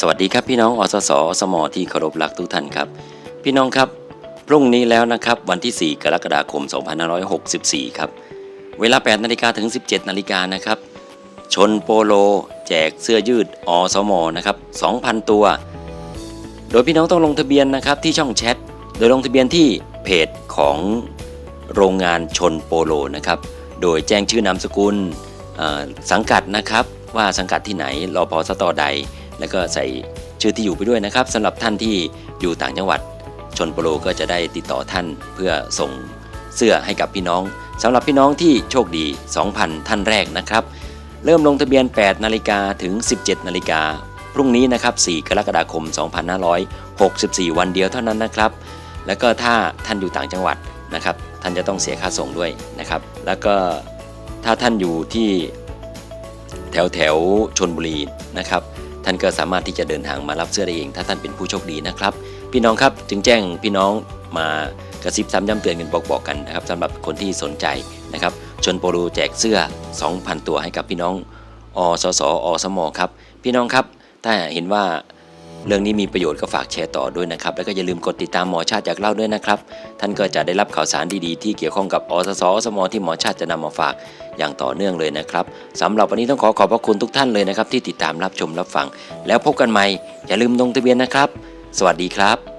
สวัสดีครับพี่น้องอสสอสมอที่เคารพรักทุกท่านครับ พี่น้องครับ พรุ่งนี้แล้วนะครับวันที่ 4 กรกฎาคม 2564 ครับ เวลา 8 นาฬิกาถึง 17 นาฬิกานะครับ ชนโปโล แจกเสื้อยืดอสมอนะครับ 2,000 ตัว โดยพี่น้องต้องลงทะเบียนนะครับที่ช่องแชท โดยลงทะเบียนที่เพจของโรงงานชนโปโลนะครับ โดยแจ้งชื่อนามสกุลสังกัดนะครับว่าสังกัดที่ไหนรอพอสตอใด แล้วก็ใส่ชื่อที่อยู่ไปด้วยนะครับสำหรับท่านที่อยู่ต่างจังหวัด ชนโปโลก็จะได้ติดต่อท่านเพื่อส่งเสื้อให้กับพี่น้องสำหรับพี่น้องที่โชคดี 2,000 ท่านแรกนะครับ เริ่มลงทะเบียน 8 นาฬิกาถึง 17 นาฬิกาพรุ่งนี้นะครับ 4 กรกฎาคม 2564 วันเดียวเท่านั้นนะครับ แล้วก็ถ้าท่านอยู่ต่างจังหวัดนะครับ ท่านจะต้องเสียค่าส่งด้วยนะครับ แล้วก็ถ้าท่านอยู่ที่แถวแถวชนบุรีนะครับ ท่านก็สามารถที่จะเดินทางมารับเสื้อได้เอง ถ้าท่านเป็นผู้โชคดีนะครับ พี่น้องครับจึงแจ้งพี่น้องมากระซิบซ้ำย้ำเตือนกันบอกๆกันนะครับสำหรับคนที่สนใจนะครับชนโปรูแจกเสื้อ 2,000 ตัวให้กับพี่น้องอสสอสมครับ พี่น้องครับถ้าเห็นว่า เรื่องนี้มีประโยชน์ก็ฝากแชร์ต่อด้วยนะครับ แล้วก็อย่าลืมกดติดตามหมอชาติจากเล่าด้วยนะครับ ท่านก็จะได้รับข่าวสารดีๆที่เกี่ยวข้องกับอสสอสมที่หมอชาติจะนำมาฝากอย่างต่อเนื่องเลยนะครับสำหรับวันนี้ต้องขอขอบพระคุณทุกท่านเลยนะครับ ที่ติดตามรับชมรับฟัง แล้วพบกันใหม่อย่าลืมลงทะเบียนนะครับ สวัสดีครับ